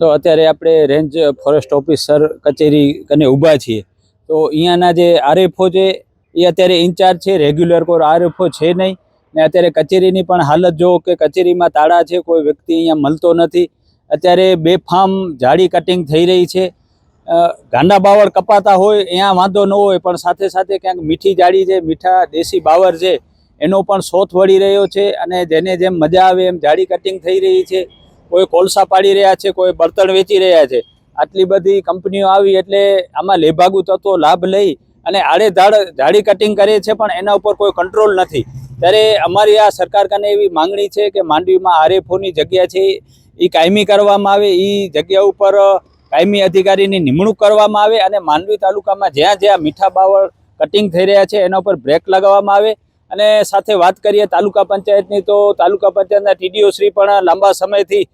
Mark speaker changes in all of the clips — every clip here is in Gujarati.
Speaker 1: તો અત્યારે આપણે રેન્જ ફોરેસ્ટ ઓફિસર કચેરી કને ઊભા છીએ. તો અહીંયાના જે આરએફઓ છે, એ અત્યારે ઇન્ચાર્જ છે, રેગ્યુલર કોઈ આરએફઓ છે નહીં. ને અત્યારે કચેરીની પણ હાલત જો કે કચેરીમાં તાળા છે, કોઈ વ્યક્તિ અહીંયા મળતો નથી. અત્યારે બેફામ જાડી કટિંગ થઈ રહી છે. ગાંડા બાવળ કપાતા હોય, અહીંયા વાંધો ન હોય, પણ સાથે સાથે ક્યાંક મીઠી જાડી છે, મીઠા દેશી બાવર છે, એનો પણ શોથ વળી રહ્યો છે અને જેને જેમ મજા આવે એમ જાડી કટિંગ થઈ રહી છે. કોઈ કોલસા પાડી રહ્યા છે, કોઈ બળતણ વેચી રહ્યા છે. આટલી બધી કંપનીઓ આવી એટલે આમાં લેભાગુ તત્વો લાભ લઈ અને આડેધાડ ઝાડી કટિંગ કરે છે પણ એના ઉપર કોઈ કંટ્રોલ નથી. ત્યારે અમારી આ સરકાર કને એવી માંગણી છે કે માંડવીમાં આરએફઓની જગ્યા છે એ કાયમી કરવામાં આવે એ જગ્યા ઉપર કાયમી અધિકારીની નિમણૂક કરવામાં આવે અને માંડવી તાલુકામાં જ્યાં જ્યાં મીઠા બાવળ કટિંગ થઈ રહ્યા છે, એના ઉપર બ્રેક લગાવવામાં આવે. અને સાથે વાત કરીએ તાલુકા પંચાયતની, તો તાલુકા પંચાયતના ટીડીઓ શ્રી પણ લાંબા સમયથી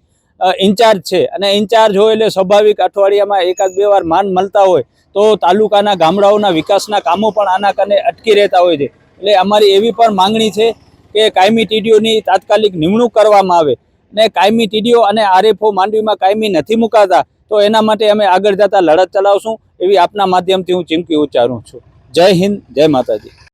Speaker 1: ઇન્ચાર્જ છે. અને ઇન્ચાર્જ હોય એટલે સ્વાભાવિક અઠવાડિયામાં એકાદ બે વાર માન મળતા હોય તો તાલુકાના ગામડાઓના વિકાસના કામો પણ આના કારણે અટકી રહેતા હોય છે. એટલે અમારી એવી પણ માંગણી છે કે કાયમી ટીડીઓની તાત્કાલિક નિમણૂક કરવામાં આવે. ને કાયમી ટીડીઓ અને આરએફઓ માંડવીમાં કાયમી નથી મુકાતા તો એના માટે અમે આગળ જતા લડત ચલાવશું એવી આપના માધ્યમથી હું ચીમકી ઉચ્ચારું છું. જય હિન્દ, જય માતાજી.